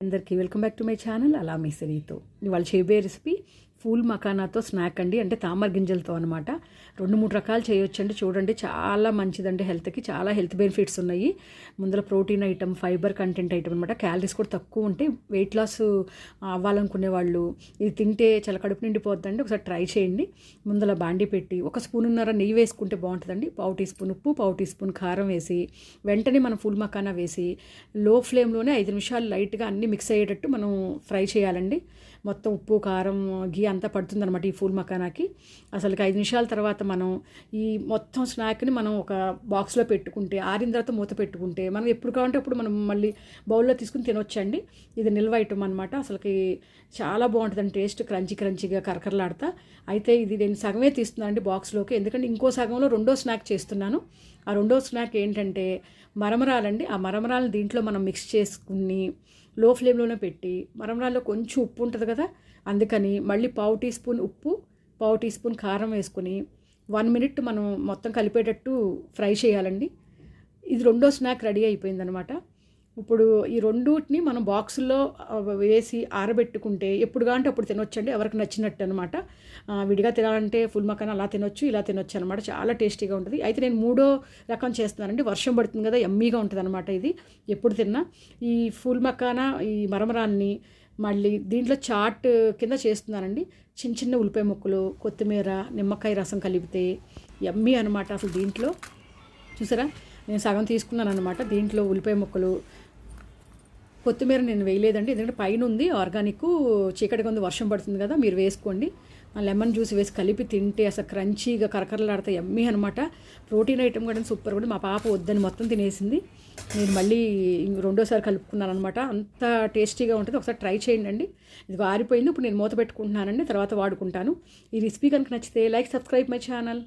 అందరికీ welcome back to my channel. అలా మీ సిరీతో ఇవాళ చేయబోయే రెసిపీ పూల్ మకానాతో స్నాక్ అండి. అంటే తామర గింజలతో అనమాట రెండు మూడు రకాలు చేయొచ్చండి. చూడండి చాలా మంచిదండి హెల్త్కి. చాలా హెల్త్ బెనిఫిట్స్ ఉన్నాయి. ముందర protein item fibre content item అనమాట క్యాలరీస్ కూడా తక్కువ ఉంటే వెయిట్ లాస్ అవ్వాలనుకునే వాళ్ళు ఇది తింటే చాలా కడుపు నిండిపోద్దండి. ఒకసారి ట్రై చేయండి. ముందర బాండి పెట్టి ఒక స్పూన్నర నెయ్యి వేసుకుంటే బాగుంటుందండి. పావు టీ స్పూన్ ఉప్పు పావు టీ స్పూన్ కారం వేసి వెంటనే మనం ఫుల్ మకానా వేసి లో ఫ్లేమ్లోనే ఐదు నిమిషాలు లైట్గా అన్నీ మిక్స్ అయ్యేటట్టు మనం ఫ్రై చేయాలండి. మొత్తం ఉప్పు కారం గీ అంతా పడుతుందన్నమాట ఈ ఫూల్ మకానాకి అసలుకి ఐదు నిమిషాల తర్వాత మనం ఈ మొత్తం స్నాక్ని మనం ఒక బాక్స్లో పెట్టుకుంటే ఆరిన తర్వాత మూత పెట్టుకుంటే మనం ఎప్పుడు కావాలంటే అప్పుడు మనం మళ్ళీ బౌల్లో తీసుకుని తినొచ్చండి. ఇది నిల్వ ఐటమ్ అనమాట అసలుకి చాలా బాగుంటుందండి టేస్ట్. క్రంచీ క్రంచీగా కరకరలాడతా. అయితే ఇది నేను సగమే తీస్తున్నాను అండి బాక్స్లోకి. ఎందుకంటే ఇంకో సగంలో రెండో స్నాక్ చేస్తున్నాను. ఆ రెండో స్నాక్ ఏంటంటే మరమరాలండి. ఆ మరమరాలను దీంట్లో మనం మిక్స్ చేసుకుని లో ఫ్లేమ్లోనే పెట్టి మరమరాల్లో కొంచెం ఉప్పు ఉంటుంది కదా అందుకని మళ్ళీ పావు టీ స్పూన్ ఉప్పు పావు టీ స్పూన్ కారం వేసుకుని వన్ మినిట్ మనం మొత్తం కలిపేటట్టు ఫ్రై చేయాలండి. ఇది రెండో స్నాక్ రెడీ అయిపోయిందనమాట. ఇప్పుడు ఈ రెండుటిని మనం బాక్సుల్లో వేసి ఆరబెట్టుకుంటే ఎప్పుడుగా అంటే అప్పుడు తినొచ్చండి. ఎవరికి నచ్చినట్టు అనమాట విడిగా తినాలంటే ఫుల్ మకాన్ అలా తినొచ్చు ఇలా తినొచ్చు అనమాట చాలా టేస్టీగా ఉంటుంది. అయితే నేను మూడో రకం చేస్తున్నానండి. వర్షం పడుతుంది కదా ఎమ్మీగా ఉంటుంది అనమాట ఇది. ఎప్పుడు తిన్నా ఈ ఫుల్ మకానా ఈ మరమరాన్ని మళ్ళీ దీంట్లో చాట్ కింద చేస్తున్నానండి. చిన్న చిన్న ఉల్లిపాయ ముక్కలు కొత్తిమీర నిమ్మకాయ రసం కలిపితే ఎమ్మీ అనమాట అసలు దీంట్లో. చూసారా? నేను సగం తీసుకున్నాను అనమాట దీంట్లో ఉల్లిపాయ ముక్కలు కొత్తిమీర నేను వేయలేదండి. ఎందుకంటే పైన ఉంది ఆర్గానిక్ చీకటిగా ఉంది వర్షం పడుతుంది కదా మీరు వేసుకోండి. లెమన్ జ్యూస్ వేసి కలిపి తింటే అసలు క్రంచీగా కరకరలాడితే ఎమ్మీ అనమాట ప్రోటీన్ ఐటమ్ కూడా సూపర్ కూడా మా పాప వద్దని మొత్తం తినేసింది. నేను మళ్ళీ రెండోసారి కలుపుకున్నాను అనమాట అంత టేస్టీగా ఉంటుంది. ఒకసారి ట్రై చేయండి అండి. ఇది ఆరిపోయింది ఇప్పుడు నేను మూత పెట్టుకుంటున్నానండి తర్వాత వాడుకుంటాను. ఈ రెసిపీ కనుక నచ్చితే లైక్ సబ్స్క్రైబ్ మై ఛానల్.